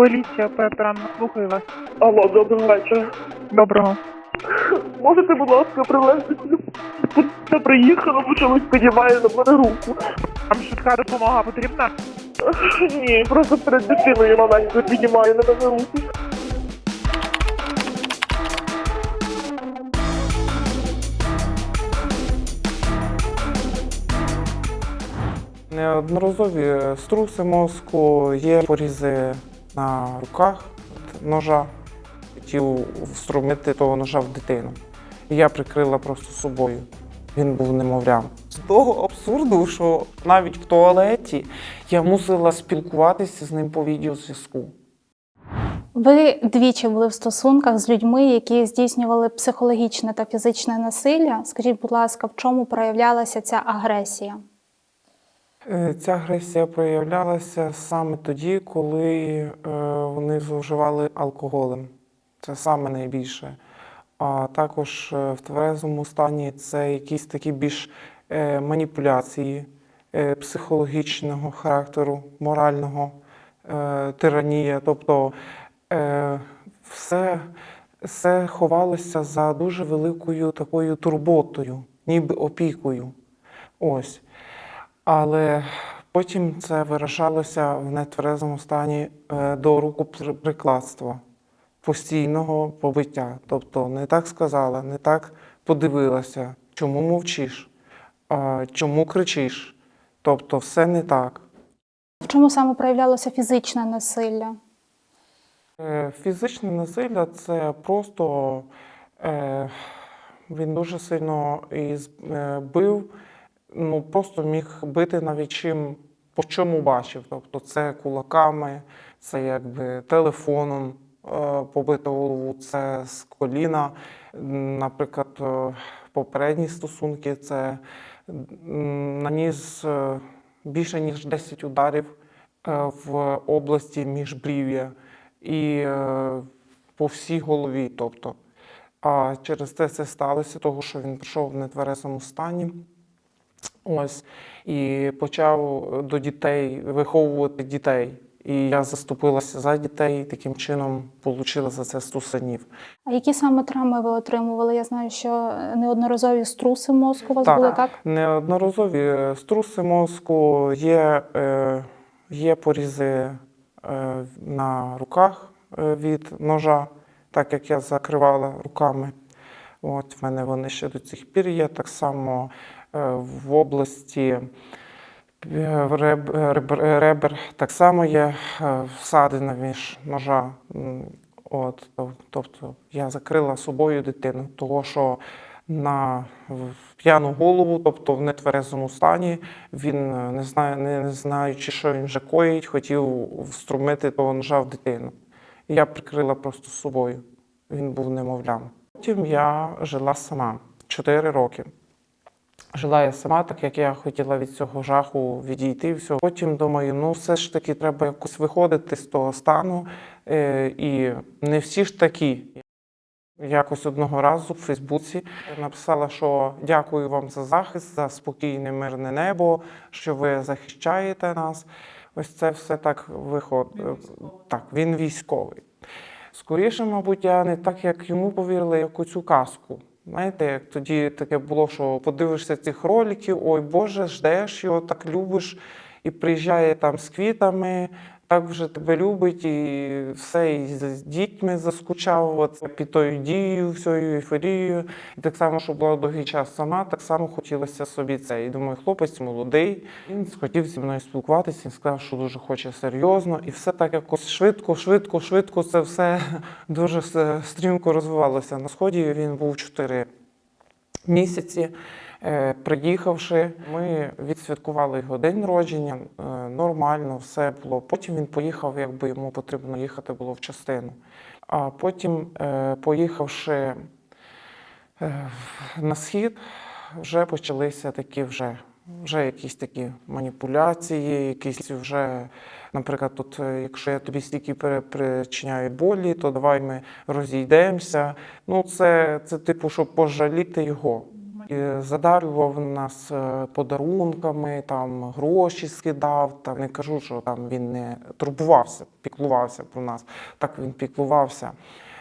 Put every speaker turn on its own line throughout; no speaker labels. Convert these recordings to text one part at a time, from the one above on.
Поліція, Петра, слухаю вас.
Алло, доброго вечора.
Доброго.
Можете, будь ласка, привезти? Це приїхала, бо чомусь підіймає на мене руку.
Вам швидка допомога потрібна?
Ні, просто перед дитиною маленькою піднімає на мене руку.
Неодноразові струси мозку, є порізи на руках ножа. Хотів встромити того ножа в дитину. І я прикрила просто собою. Він був немовлям. З того абсурду, що навіть в туалеті я мусила спілкуватися з ним по відеозв'язку.
Ви двічі були в стосунках з людьми, які здійснювали психологічне та фізичне насилля. Скажіть, будь ласка, в чому проявлялася ця агресія?
Е, Ця агресія проявлялася саме тоді, коли е, вони зловживали алкоголем. Це саме найбільше. А також е, в тверезому стані це якісь такі більш маніпуляції психологічного характеру, морального, тиранія. Тобто все, все ховалося за дуже великою такою турботою, ніби опікою. Ось. Але потім це виражалося в нетверезому стані е, до рукоприкладства, постійного побиття. Тобто не так сказала, не так подивилася, чому мовчиш, чому кричиш. Тобто все не так.
В чому саме проявлялося фізичне насилля?
Е, Фізичне насилля це просто е, він дуже сильно і бив, ну просто міг бити навіть чим, по чому бачив. Тобто це кулаками, це якби телефоном е, побити голову, це з коліна. Наприклад, е, попередні стосунки це наніс е, більше ніж 10 ударів в області міжбрів'я і по всій голові. Тобто. А через це це сталося, того, що він прийшов в нетверезому стані. Ось, і почав до дітей виховувати дітей. І я заступилася за дітей, і таким чином отримала за це 100 синів.
А які саме травми ви отримували? Я знаю, що неодноразові струси мозку у вас
Так.
були, так?
Неодноразові е, струси мозку, є, е, є порізи е, на руках е, від ножа, так як я закривала руками. От в мене вони ще до цих пір є. Так само е, в області е, реб, реб, ребер так само є е, всадина між ножа. От, тобто я закрила собою дитину, того що на п'яну голову, тобто в нетверезому стані, він е, не знає, не, знаючи, що він вже коїть, хотів вструмити того ножа в дитину. І я прикрила просто собою. Він був немовлям. Потім я жила сама 4 роки. Жила я сама, так як я хотіла від цього жаху відійти. Всього. Потім думаю, ну все ж таки треба якось виходити з того стану. Е, і не всі ж такі. Якось одного разу в Фейсбуці написала, що дякую вам за захист, за спокійне мирне небо, що ви захищаєте нас. Ось це все так виходить. Так, він військовий. Скоріше, мабуть, я не так, як йому повірила, як у цю казку. Знаєте, як тоді таке було, що подивишся цих роликів, ой Боже, ждеш його, так любиш, і приїжджає там з квітами, так вже тебе любить, і все, і з дітьми заскучав, от, під тою дією, всією ейфорією. І так само, що була довгий час сама, так само хотілося собі це. І думаю, хлопець молодий, він хотів зі мною спілкуватися, він сказав, що дуже хоче серйозно, і все так якось швидко, швидко, швидко це все дуже стрімко розвивалося. На сході він був 4 місяці. Е, Приїхавши, ми відсвяткували його день народження, е, нормально, все було. Потім він поїхав, якби йому потрібно їхати було в частину. А потім, е, поїхавши на схід, вже почалися такі вже, вже якісь такі маніпуляції, якісь вже, наприклад, тут, якщо я тобі стільки причиняю болі, то давай ми розійдемося. Ну, це, це типу, щоб пожаліти його. Задарював нас е, подарунками, там гроші скидав. Та не кажу, що там він не турбувався, піклувався про нас. Так він піклувався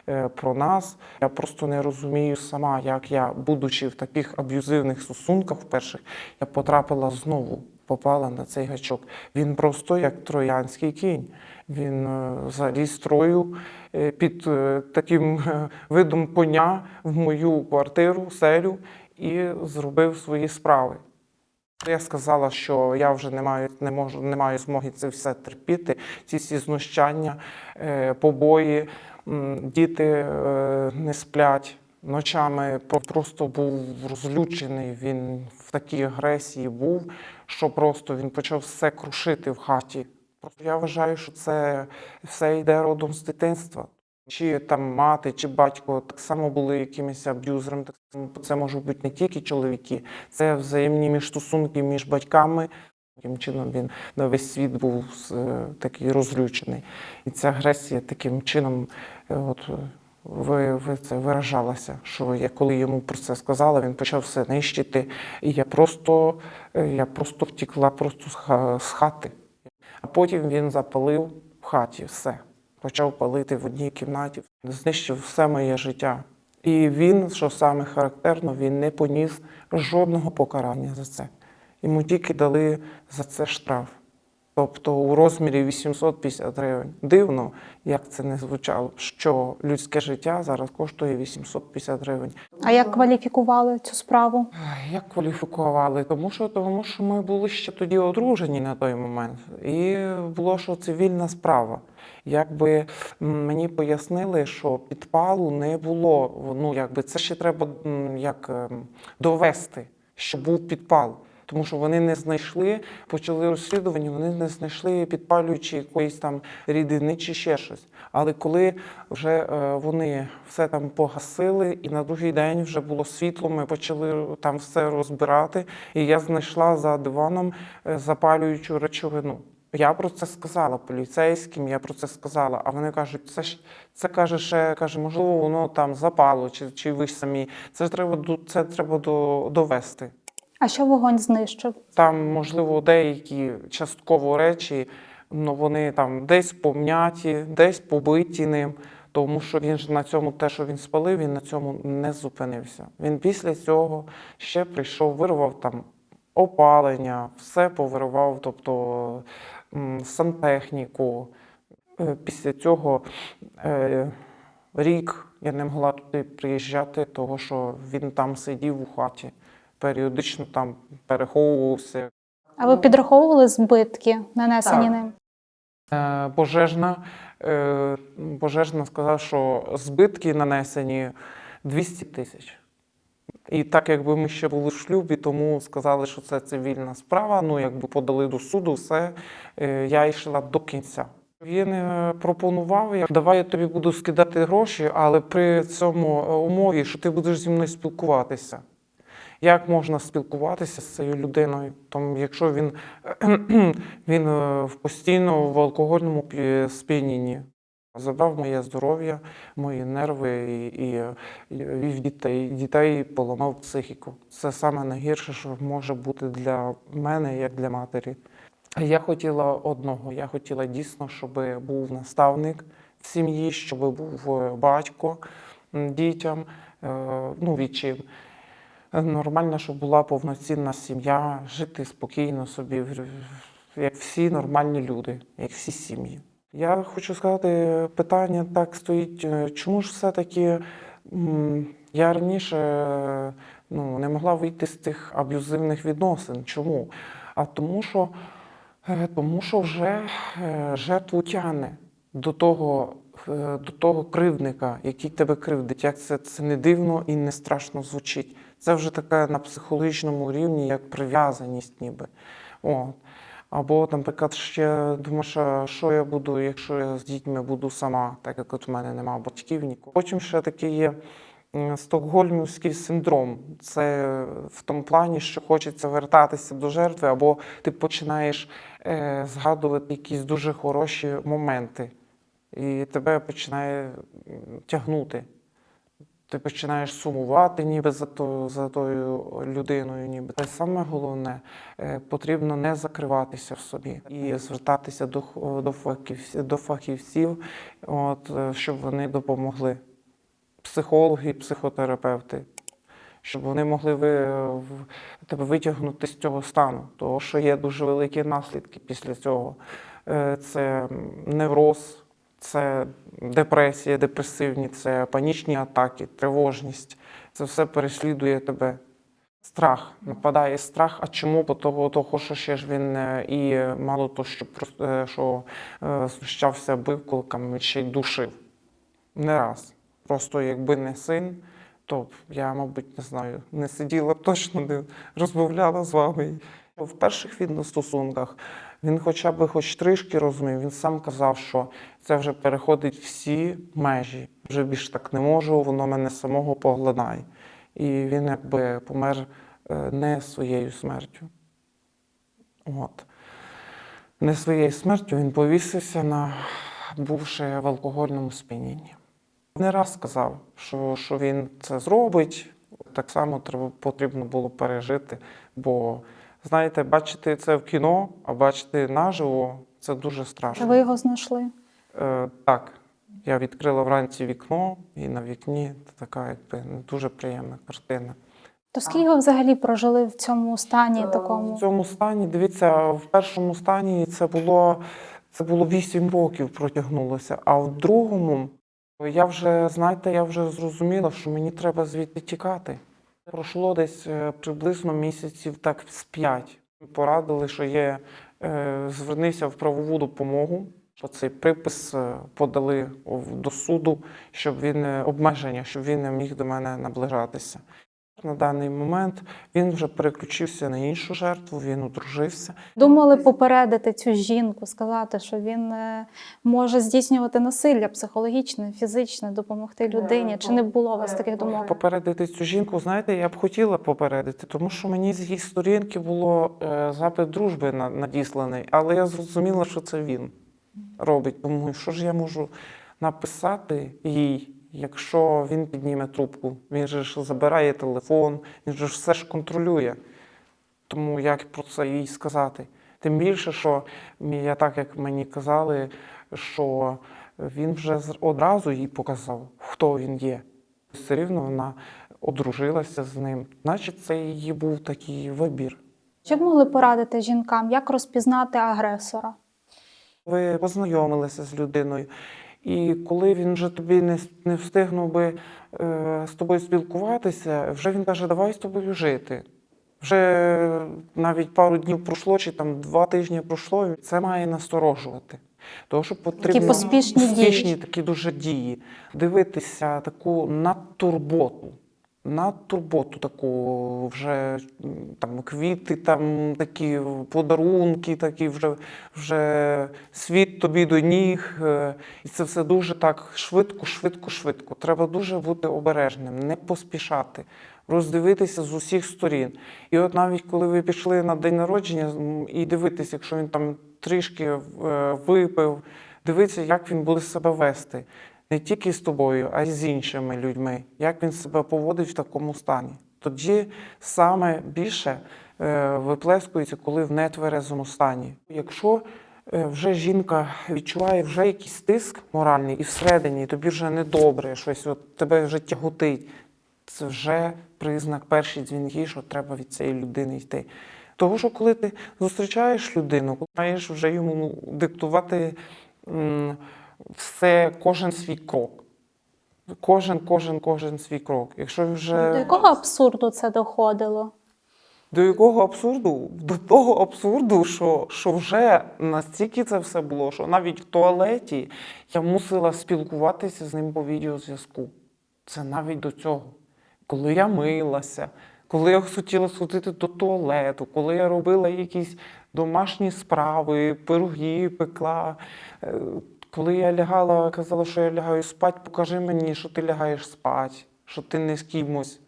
е, про нас. Я просто не розумію сама, як я, будучи в таких аб'юзивних стосунках, вперше, я потрапила знову, попала на цей гачок. Він просто як троянський кінь. Він е, заліз строю е, під таким видом коня в мою квартиру, селю і зробив свої справи. Я сказала, що я вже не маю, не можу, не маю змоги це все терпіти, ці всі знущання, е, побої, діти е, не сплять. Ночами просто був розлючений. Він в такій агресії був, що просто він почав все крушити в хаті. Я вважаю, що це все йде родом з дитинства. Чи там мати, чи батько так само були якимись аб'юзерами. Так само це можуть бути не тільки чоловіки, це взаємні міжстосунки між батьками. Таким чином він на весь світ був е, такий розлючений. І ця агресія таким чином е, от, ви, ви це виражалася. Що я коли йому про це сказала, він почав все нищити. І я просто, е, я просто втікла просто з хати. А потім він запалив в хаті все. Почав палити в одній кімнаті, знищив все моє життя. І він, що саме характерно, він не поніс жодного покарання за це. Йому тільки дали за це штраф. Тобто у розмірі 850 гривень. Дивно, як це не звучало, що людське життя зараз коштує 850 гривень.
А як кваліфікували цю справу?
Як кваліфікували? Тому що, тому що ми були ще тоді одружені на той момент, і було що цивільна справа. Якби мені пояснили, що підпалу не було. Ну якби це ще треба як ем, довести, що був підпал. Тому що вони не знайшли, почали розслідування, вони не знайшли підпалюючи якоїсь там рідини чи ще щось. Але коли вже е, вони все там погасили, і на другий день вже було світло, ми почали там все розбирати, і я знайшла за диваном е, запалюючу речовину. Я про це сказала поліцейським, я про це сказала. А вони кажуть, це ж це каже, ще каже, можливо, воно там запало, чи, чи ви ж самі. Це треба це треба до, довести.
А що вогонь знищив?
Там, можливо, деякі частково речі, ну вони там десь пом'яті, десь побиті ним. Тому що він ж на цьому, те, що він спалив, він на цьому не зупинився. Він після цього ще прийшов, вирвав там опалення, все повирвав, тобто сантехніку. Е, Після цього е, рік я не могла туди приїжджати, тому що він там сидів у хаті, періодично там переховувався.
А ви підраховували збитки, нанесені
Так.
ним?
Е, Пожежна, е, пожежна сказала, що збитки нанесені 200 тисяч. І так якби ми ще були в шлюбі, тому сказали, що це цивільна справа. Ну, якби подали до суду, все, е, я йшла до кінця. Він пропонував, як давай я тобі буду скидати гроші, але при цьому умові, що ти будеш зі мною спілкуватися. Як можна спілкуватися з цією людиною, тому якщо він, він е, постійно в алкогольному сп'янінні? Забрав моє здоров'я, мої нерви і, і, і вів дітей. Дітей поламав психіку. Це саме найгірше, що може бути для мене, як для матері. Я хотіла одного. Я хотіла дійсно, щоб був наставник в сім'ї, щоб був е, батько дітям, е, ну, відчим. Нормально, щоб була повноцінна сім'я, жити спокійно собі, як всі нормальні люди, як всі сім'ї. Я хочу сказати, питання так стоїть, е, чому ж все-таки я раніше ну, не могла вийти з цих аб'юзивних відносин. Чому? А тому, що, е, тому що вже е, жертву тягне до того, до того кривдника, який тебе кривдить. Як це, це не дивно і не страшно звучить. Це вже таке на психологічному рівні, як прив'язаність ніби. От. Або, наприклад, ще думаєш, що я буду, якщо я з дітьми буду сама, так як от в мене немає батьків нікого. Потім ще такий є стокгольмівський синдром. Це в тому плані, що хочеться вертатися до жертви, або ти починаєш е, згадувати якісь дуже хороші моменти, і тебе починає тягнути. Ти починаєш сумувати ніби за, то, за тою людиною, ніби. Та саме головне, е, потрібно не закриватися в собі і звертатися до, до, фахівців, до фахівців, от, е, щоб вони допомогли. Психологи, психотерапевти, щоб вони могли ви, в- тебе витягнути з цього стану, тому що є дуже великі наслідки після цього. Е, Це невроз, це депресія, депресивні, це панічні атаки, тривожність. Це все переслідує тебе. Страх нападає страх. А чому? Бо того, того що ще ж він е, і мало то, що е, що е, знущався, бив кулаками, ще й душив. Не раз. Просто якби не син, то я, мабуть, не знаю, не сиділа б точно, не розмовляла з вами. В перших відносинах він хоча б хоч трішки розумів, він сам казав, що це вже переходить всі межі. Вже більш так не можу, воно мене самого поглинає. І він якби помер е, не своєю смертю. От. Не своєю смертю він повісився на бувши в алкогольному сп'янінні. Не раз сказав, що, що він це зробить. Так само треба, потрібно було пережити. Бо, знаєте, бачити це в кіно, а бачити наживо це дуже страшно.
Ви його знайшли?
Е, так, я відкрила вранці вікно, і на вікні така якби не дуже приємна картина.
То скільки ви взагалі прожили в цьому стані
В
такому?
цьому стані, дивіться, в першому стані це було, це було 8 років протягнулося, а в другому я вже, знаєте, я вже зрозуміла, що мені треба звідти тікати. Пройшло десь е, приблизно місяців так з п'ять. Порадили, що є, е, звернися в правову допомогу, що цей припис е, подали до суду, щоб він обмеження, щоб він не міг до мене наближатися. На даний момент він вже переключився на іншу жертву, він одружився.
Думали попередити цю жінку, сказати, що він е, може здійснювати насилля психологічне, фізичне, допомогти людині. Чи не було у вас таких думок?
Попередити цю жінку, знаєте, я б хотіла попередити, тому що мені з її сторінки було е, запит дружби надісланий, але я зрозуміла, що це він робить. Думаю, що ж я можу написати їй, якщо він підніме трубку. Він же ж забирає телефон, він же ж все ж контролює. Тому як про це їй сказати? Тим більше, що я так як мені казали, що він вже одразу їй показав, хто він є. Все рівно вона одружилася з ним. Значить, це її був такий вибір.
Чи б могли порадити жінкам, як розпізнати агресора?
Ви познайомилися з людиною, і коли він вже тобі не, не встигнув би е, з тобою спілкуватися, вже він каже, давай з тобою жити. Вже навіть пару днів пройшло, чи там два тижні пройшло, і це має насторожувати. Тому що потрібно
поспішні дії.
такі дуже дії. Дивитися таку надтурботу. Надтурботу таку вже там квіти, там такі подарунки, такі вже, вже світ тобі до ніг. е, І це все дуже так швидко, швидко, швидко. Треба дуже бути обережним, не поспішати, роздивитися з усіх сторін. І от навіть коли ви пішли на день народження і дивитися, якщо він там трішки е, випив, дивитися, як він буде себе вести. Не тільки з тобою, а й з іншими людьми, як він себе поводить в такому стані. Тоді саме більше е, виплескується, коли в нетверезому стані. Якщо е, вже жінка відчуває вже якийсь тиск моральний і всередині, і тобі вже недобре, щось от тебе вже тяготить, це вже признак перші дзвінки, що треба від цієї людини йти. Тому що коли ти зустрічаєш людину, маєш вже йому диктувати все, кожен свій крок. Кожен, кожен, кожен свій крок. Якщо вже
До якого абсурду це доходило?
до якого абсурду? До того абсурду, що, що вже настільки це все було, що навіть в туалеті я мусила спілкуватися з ним по відеозв'язку. Це навіть до цього. Коли я милася, коли я хотіла сходити до туалету, коли я робила якісь домашні справи, пироги пекла. Коли я лягала, казала, що я лягаю спати, покажи мені, що ти лягаєш спати, що ти не з кимось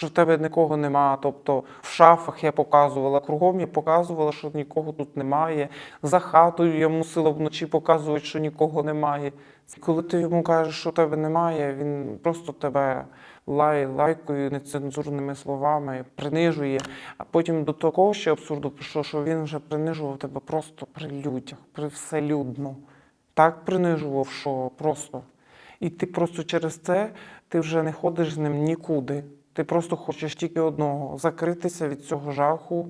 що в тебе нікого нема. Тобто в шафах я показувала, кругом я показувала, що нікого тут немає. За хатою я мусила вночі показувати, що нікого немає. Коли ти йому кажеш, що тебе немає, він просто тебе лає, лайкою, нецензурними словами, принижує. А потім до такого ще абсурду пішло, що він вже принижував тебе просто при людях, при вселюдно. Так принижував, що просто. І ти просто через це ти вже не ходиш з ним нікуди. Ти просто хочеш тільки одного закритися від цього жаху.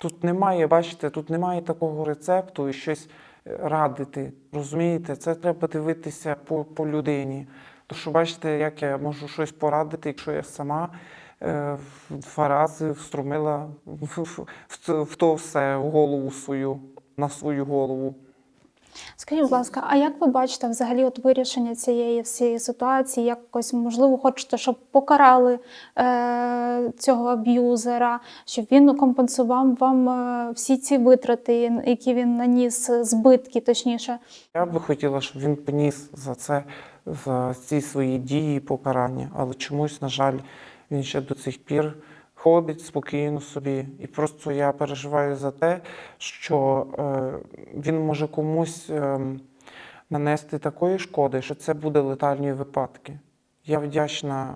Тут немає, бачите, тут немає такого рецепту і щось е, радити. Розумієте, це треба дивитися по, по людині. То що бачите, як я можу щось порадити, якщо я сама е, два рази вструмила в, в, в, в то все в голову свою, на свою голову.
Скажіть, будь ласка, а як ви бачите взагалі от вирішення цієї всієї ситуації? Якось можливо, хочете, щоб покарали е, цього аб'юзера, щоб він компенсував вам е, всі ці витрати, які він наніс, збитки, точніше.
Я би хотіла, щоб він поніс за це за ці свої дії покарання, але чомусь, на жаль, він ще до цих пір ходить спокійно собі. І просто я переживаю за те, що е, він може комусь е, нанести такої шкоди, що це буде летальні випадки. Я вдячна,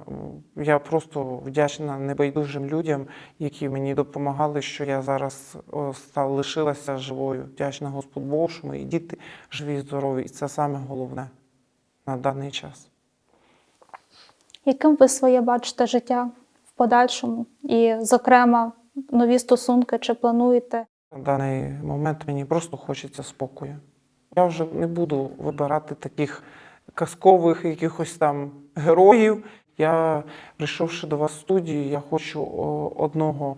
я просто вдячна небайдужим людям, які мені допомагали, що я зараз о, стала лишилася живою. Вдячна Господу Богу, що мої діти живі, і здорові, і це саме головне на даний час.
Яким ви своє бачите життя в подальшому? І, зокрема, нові стосунки чи плануєте?
На даний момент мені просто хочеться спокою. Я вже не буду вибирати таких казкових якихось там героїв. Я, прийшовши до вас в студію, я хочу одного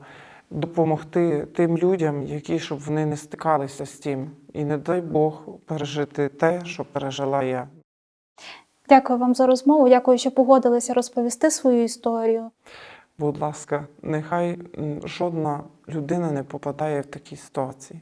допомогти тим людям, які щоб вони не стикалися з тим. І не дай Бог пережити те, що пережила я.
Дякую вам за розмову. Дякую, що погодилися розповісти свою історію.
Будь ласка, нехай жодна людина не попадає в такі ситуації.